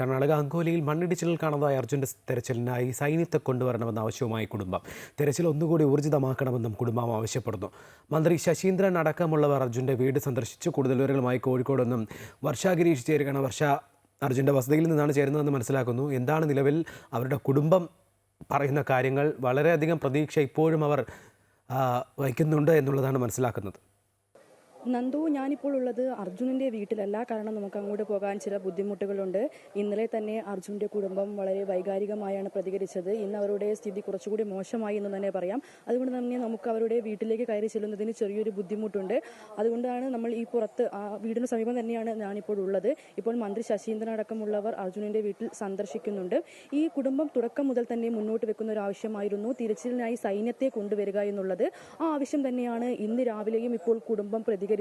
കർണാടക അങ്കോലിയിൽ മണ്ണിടിച്ചിലിൽ കാണുന്നതായ അർജുന്റെ തെരച്ചിലിനായി സൈന്യത്തെ കൊണ്ടുവരണമെന്ന ആവശ്യവുമായി കുടുംബം. തെരച്ചിൽ ഒന്നുകൂടി ഊർജിതമാക്കണമെന്നും കുടുംബം ആവശ്യപ്പെടുന്നു. മന്ത്രി ശശീന്ദ്രൻ അടക്കമുള്ളവർ അർജുന്റെ വീട് സന്ദർശിച്ചു. കൂടുതൽ വിവരങ്ങളുമായി കോഴിക്കോട് നിന്നും വർഷ ഗിരീഷ് ചേരുകയാണ്. വർഷ അർജുന്റെ വസതിയിൽ നിന്നാണ് ചേരുന്നതെന്ന് മനസ്സിലാക്കുന്നു. എന്താണ് നിലവിൽ അവരുടെ കുടുംബം പറയുന്ന കാര്യങ്ങൾ? വളരെയധികം പ്രതീക്ഷ ഇപ്പോഴും അവർ വഹിക്കുന്നുണ്ട് എന്നുള്ളതാണ് മനസ്സിലാക്കുന്നത്. നന്ദു ഞാനിപ്പോൾ ഉള്ളത് അർജുനന്റെ വീട്ടിലല്ല. കാരണം നമുക്ക് അങ്ങോട്ട് പോകാൻ ചില ബുദ്ധിമുട്ടുകളുണ്ട്. ഇന്നലെ തന്നെ അർജുന്റെ കുടുംബം വളരെ വൈകാരികമായാണ് പ്രതികരിച്ചത്. ഇന്ന് അവരുടെ സ്ഥിതി കുറച്ചുകൂടി മോശമായി എന്ന് തന്നെ പറയാം. അതുകൊണ്ട് തന്നെ നമുക്ക് അവരുടെ വീട്ടിലേക്ക് കയറി ചെല്ലുന്നതിന് ചെറിയൊരു ബുദ്ധിമുട്ടുണ്ട്. അതുകൊണ്ടാണ് നമ്മൾ ഈ പുറത്ത് ആ വീടിന് സമീപം തന്നെയാണ് ഞാനിപ്പോൾ ഉള്ളത്. ഇപ്പോൾ മന്ത്രി ശശീന്ദ്രൻ അടക്കമുള്ളവർ അർജുനന്റെ വീട്ടിൽ സന്ദർശിക്കുന്നുണ്ട്. ഈ കുടുംബം തുടക്കം മുതൽ തന്നെ മുന്നോട്ട് വെക്കുന്ന ഒരു ആവശ്യമായിരുന്നു. തിരച്ചിലിനായി സൈന്യത്തെ കൊണ്ടുവരിക എന്നുള്ളത് ആ ആവശ്യം തന്നെയാണ്. ഇന്ന് രാവിലെയും ഇപ്പോൾ കുടുംബം പ്രതികരിച്ചത്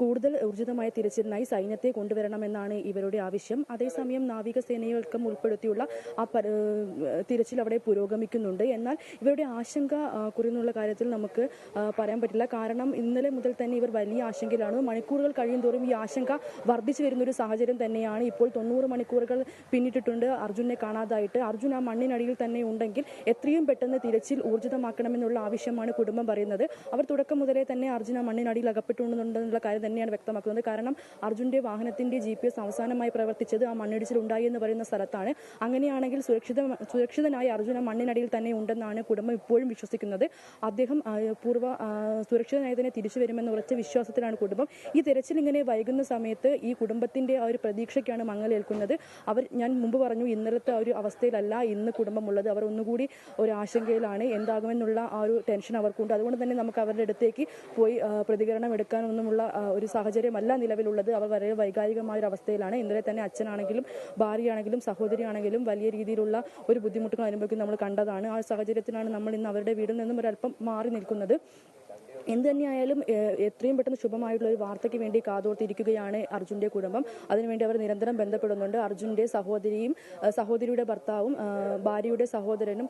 കൂടുതൽ ഊർജിതമായ തിരച്ചിലിനായി സൈന്യത്തെ കൊണ്ടുവരണമെന്നാണ് ഇവരുടെ ആവശ്യം. അതേസമയം നാവികസേനകൾക്കും ഉൾപ്പെടുത്തിയുള്ള ആ തിരച്ചിൽ അവിടെ പുരോഗമിക്കുന്നുണ്ട്. എന്നാൽ ഇവരുടെ ആശങ്ക കുറയുന്നുള്ള കാര്യത്തിൽ നമുക്ക് പറയാൻ പറ്റില്ല. കാരണം ഇന്നലെ മുതൽ തന്നെ ഇവർ വലിയ ആശങ്കയിലാണ്. മണിക്കൂറുകൾ കഴിയുന്തോറും ഈ ആശങ്ക വർദ്ധിച്ചു വരുന്ന ഒരു സാഹചര്യം തന്നെയാണ്. ഇപ്പോൾ തൊണ്ണൂറ് മണിക്കൂറുകൾ പിന്നിട്ടിട്ടുണ്ട് അർജുനെ കാണാതായിട്ട്. അർജുൻ ആ മണ്ണിനടിയിൽ തന്നെ ഉണ്ടെങ്കിൽ എത്രയും പെട്ടെന്ന് തിരച്ചിൽ ഊർജിതമാക്കണമെന്നുള്ള ആവശ്യമാണ് കുടുംബം പറയുന്നത്. അവർ തുടക്കം മുതലേ തന്നെ അർജുന മണ്ണിനടിയിൽ മണ്ണിനടിയിൽ അകപ്പെട്ടുണ്ടെന്നുള്ള കാര്യം തന്നെയാണ് വ്യക്തമാക്കുന്നത്. കാരണം അർജുന്റെ വാഹനത്തിന്റെ ജി പി എസ് അവസാനമായി പ്രവർത്തിച്ചത് ആ മണ്ണിടിച്ചിൽ ഉണ്ടായി എന്ന് പറയുന്ന സ്ഥലത്താണ്. അങ്ങനെയാണെങ്കിൽ സുരക്ഷിത സുരക്ഷിതനായ അർജുൻ ആ മണ്ണിനടിയിൽ തന്നെ ഉണ്ടെന്നാണ് കുടുംബം ഇപ്പോഴും വിശ്വസിക്കുന്നത്. അദ്ദേഹം പൂർവ സുരക്ഷിതനായി തന്നെ തിരിച്ചു വരുമെന്ന ഉറച്ച വിശ്വാസത്തിലാണ് കുടുംബം. ഈ തിരച്ചിൽ ഇങ്ങനെ വൈകുന്ന സമയത്ത് ഈ കുടുംബത്തിന്റെ ആ ഒരു പ്രതീക്ഷയ്ക്കാണ് മങ്ങലേൽക്കുന്നത് അവർ ഞാൻ മുമ്പ് പറഞ്ഞു ഇന്നലത്തെ ആ ഒരു അവസ്ഥയിലല്ല ഇന്ന് കുടുംബമുള്ളത്. അവർ ഒന്നുകൂടി ഒരു ആശങ്കയിലാണ്. എന്താകുമെന്നുള്ള ആ ഒരു ടെൻഷൻ അവർക്കുണ്ട്. അതുകൊണ്ട് തന്നെ നമുക്ക് അവരുടെ അടുത്തേക്ക് പോയി പ്രതികരണം എടുക്കാനൊന്നുമുള്ള ആ, ഒരു സാഹചര്യമല്ല നിലവിലുള്ളത്. അവർ വളരെ വൈകാരികമായ ഒരു അവസ്ഥയിലാണ് ഇന്നലെ തന്നെ അച്ഛനാണെങ്കിലും ഭാര്യയാണെങ്കിലും സഹോദരിയാണെങ്കിലും വലിയ രീതിയിലുള്ള ഒരു ബുദ്ധിമുട്ടുകൾ അനുഭവിക്കുന്നത് നമ്മൾ കണ്ടതാണ്. ആ സാഹചര്യത്തിലാണ് നമ്മൾ ഇന്ന് അവരുടെ വീടിൽ നിന്നും ഒരല്പം മാറി നിൽക്കുന്നത്. എന്ത് തന്നെയായാലും എത്രയും പെട്ടെന്ന് ശുഭമായിട്ടുള്ള ഒരു വാർത്തയ്ക്ക് വേണ്ടി കാതോർത്തിരിക്കുകയാണ് അർജുന്റെ കുടുംബം. അതിനുവേണ്ടി അവർ നിരന്തരം ബന്ധപ്പെടുന്നുണ്ട്. അർജുന്റെ സഹോദരിയും സഹോദരിയുടെ ഭർത്താവും ഭാര്യയുടെ സഹോദരനും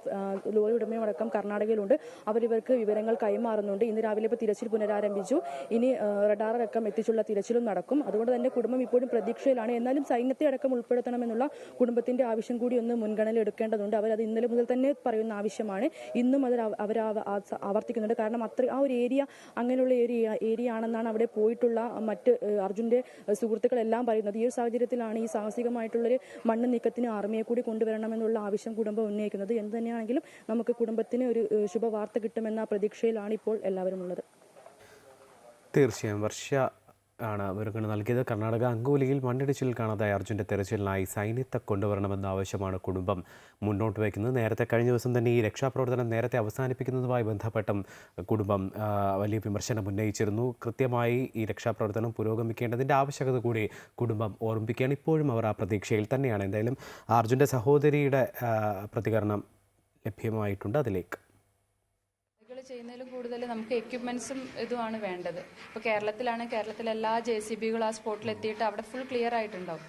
ലോറി ഉടമയും അടക്കം കർണാടകയിലുണ്ട്. അവരിവർക്ക് വിവരങ്ങൾ കൈമാറുന്നുണ്ട്. ഇന്ന് രാവിലെ ഇപ്പോൾ തിരച്ചിൽ പുനരാരംഭിച്ചു. ഇനി റഡാറടക്കം എത്തിച്ചുള്ള തിരച്ചിലും നടക്കും. അതുകൊണ്ട് തന്നെ കുടുംബം ഇപ്പോഴും പ്രതീക്ഷയിലാണ്. എന്നാലും സൈന്യത്തെ അടക്കം ഉൾപ്പെടുത്തണമെന്നുള്ള കുടുംബത്തിന്റെ ആവശ്യം കൂടി ഒന്ന് മുൻഗണന എടുക്കേണ്ടതുണ്ട്. അവരത് ഇന്നലെ മുതൽ തന്നെ പറയുന്ന ആവശ്യമാണ്. ഇന്നും അത് അവർ ആവർത്തിക്കുന്നുണ്ട്. കാരണം അത്ര ആ ഒരു ഏരിയ അങ്ങനെയുള്ള ഏരിയ ഏരിയ ആണെന്നാണ് അവിടെ പോയിട്ടുള്ള മറ്റ് അർജുന്റെ സുഹൃത്തുക്കളെല്ലാം പറയുന്നത്. ഈ ഒരു സാഹചര്യത്തിലാണ് ഈ സാഹസികമായിട്ടുള്ളൊരു മണ്ണ് നീക്കത്തിന് ആർമിയെ കൂടി കൊണ്ടുവരണമെന്നുള്ള ആവശ്യം കുടുംബം ഉന്നയിക്കുന്നത്. എന്ത് തന്നെയാണെങ്കിലും നമുക്ക് കുടുംബത്തിന് ഒരു ശുഭവാർത്ത കിട്ടുമെന്ന പ്രതീക്ഷയിലാണ് ഇപ്പോൾ എല്ലാവരും ഉള്ളത് തീർച്ചയായും. വർഷ ആണ് വിവരങ്ങൾ നൽകിയത്. കർണാടക അങ്കോലിയിൽ മണ്ണിടിച്ചിൽ കാണാതായ അർജുന്റെ തെരച്ചിലിനായി സൈന്യത്തെ കൊണ്ടുവരണമെന്ന ആവശ്യമാണ് കുടുംബം മുന്നോട്ട് വയ്ക്കുന്നത്. നേരത്തെ കഴിഞ്ഞ ദിവസം തന്നെ ഈ രക്ഷാപ്രവർത്തനം നേരത്തെ അവസാനിപ്പിക്കുന്നതുമായി ബന്ധപ്പെട്ടും കുടുംബം വലിയ വിമർശനം ഉന്നയിച്ചിരുന്നു. കൃത്യമായി ഈ രക്ഷാപ്രവർത്തനം പുരോഗമിക്കേണ്ടതിന്റെ ആവശ്യകത കൂടി കുടുംബം ഓർമ്മിപ്പിക്കുകയാണ്. ഇപ്പോഴും അവർ ആ പ്രതീക്ഷയിൽ തന്നെയാണ്. എന്തായാലും അർജുന്റെ സഹോദരിയുടെ പ്രതികരണം ലഭ്യമായിട്ടുണ്ട്. അതിലേക്ക് ചെയ്യുന്നതിലും കൂടുതൽ നമുക്ക് എക്യുപ്മെന്റ്സും ഇതുമാണ് വേണ്ടത്. ഇപ്പോൾ കേരളത്തിലാണ് കേരളത്തിലെ എല്ലാ ജെ സി ബികളും ആ സ്പോട്ടിൽ എത്തിയിട്ട് അവിടെ ഫുൾ ക്ലിയർ ആയിട്ടുണ്ടാവും.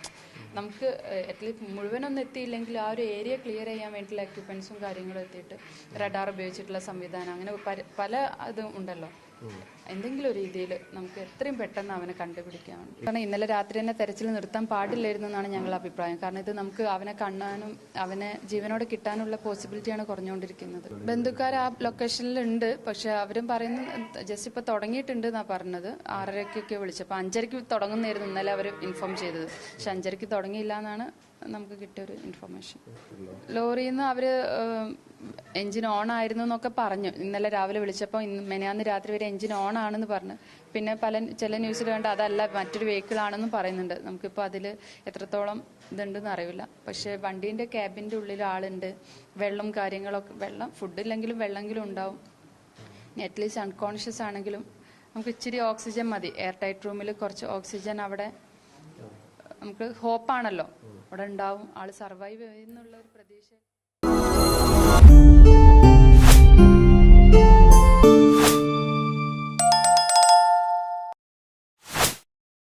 നമുക്ക് അറ്റ്ലീസ്റ്റ് മുഴുവനൊന്നും എത്തിയില്ലെങ്കിൽ ആ ഒരു ഏരിയ ക്ലിയർ ചെയ്യാൻ വേണ്ടിയിട്ടുള്ള എക്യുപ്മെന്റ്സും കാര്യങ്ങളും എത്തിയിട്ട് റഡാർ ഉപയോഗിച്ചിട്ടുള്ള സംവിധാനം അങ്ങനെ പല ഇതും ഉണ്ടല്ലോ. എന്തെങ്കിലും ഒരു രീതിയിൽ നമുക്ക് എത്രയും പെട്ടെന്ന് അവനെ കണ്ടുപിടിക്കാൻ കാരണം ഇന്നലെ രാത്രി തന്നെ തെരച്ചിൽ നിർത്താൻ പാടില്ലായിരുന്നു എന്നാണ് ഞങ്ങളുടെ അഭിപ്രായം. കാരണം ഇത് നമുക്ക് അവനെ കാണാനും അവനെ ജീവനോടെ കിട്ടാനുള്ള പോസിബിലിറ്റിയാണ് കുറഞ്ഞുകൊണ്ടിരിക്കുന്നത്. ബന്ധുക്കാർ ആ ലൊക്കേഷനിൽ ഉണ്ട് പക്ഷെ അവരും പറയുന്നു ജസ്റ്റ് ഇപ്പൊ തുടങ്ങിയിട്ടുണ്ട് എന്നാ പറഞ്ഞത്. ആറരയ്ക്കൊക്കെ വിളിച്ചപ്പോൾ അഞ്ചരയ്ക്ക് തുടങ്ങുന്നതായിരുന്നു ഇന്നലെ അവർ ഇൻഫോം ചെയ്തത്. പക്ഷെ അഞ്ചരയ്ക്ക് തുടങ്ങിയില്ല എന്നാണ് നമുക്ക് കിട്ടിയൊരു ഇൻഫർമേഷൻ ലോറിയിൽ നിന്ന് അവർ എഞ്ചിൻ ഓൺ ആയിരുന്നു എന്നൊക്കെ പറഞ്ഞു. ഇന്നലെ രാവിലെ വിളിച്ചപ്പോൾ ഇന്ന് മെനയാന്ന് രാത്രി വരെ എഞ്ചിൻ ഓൺ ആണെന്ന് പറഞ്ഞു. പിന്നെ പല ചില ന്യൂസിൽ കണ്ട് അതല്ല മറ്റൊരു വെഹിക്കിൾ ആണെന്നും പറയുന്നുണ്ട്. നമുക്കിപ്പോൾ അതിൽ എത്രത്തോളം ഇതുണ്ടെന്ന് അറിയില്ല. പക്ഷേ വണ്ടീന്റെ ക്യാബിന്റെ ഉള്ളിൽ ആളുണ്ട്. വെള്ളം കാര്യങ്ങളൊക്കെ വെള്ളം ഫുഡ് ഇല്ലെങ്കിലും വെള്ളമെങ്കിലും ഉണ്ടാവും. അറ്റ്ലീസ്റ്റ് അൺകോൺഷ്യസ് ആണെങ്കിലും നമുക്ക് ഇച്ചിരി ഓക്സിജൻ മതി. എയർ ടൈറ്റ് റൂമിൽ കുറച്ച് ഓക്സിജൻ അവിടെ നമുക്ക് ഹോപ്പാണല്ലോ അവിടെ ഉണ്ടാവും. ആൾ സർവൈവ് ചെയ്യുന്നുള്ള ഒരു പ്രതീക്ഷ.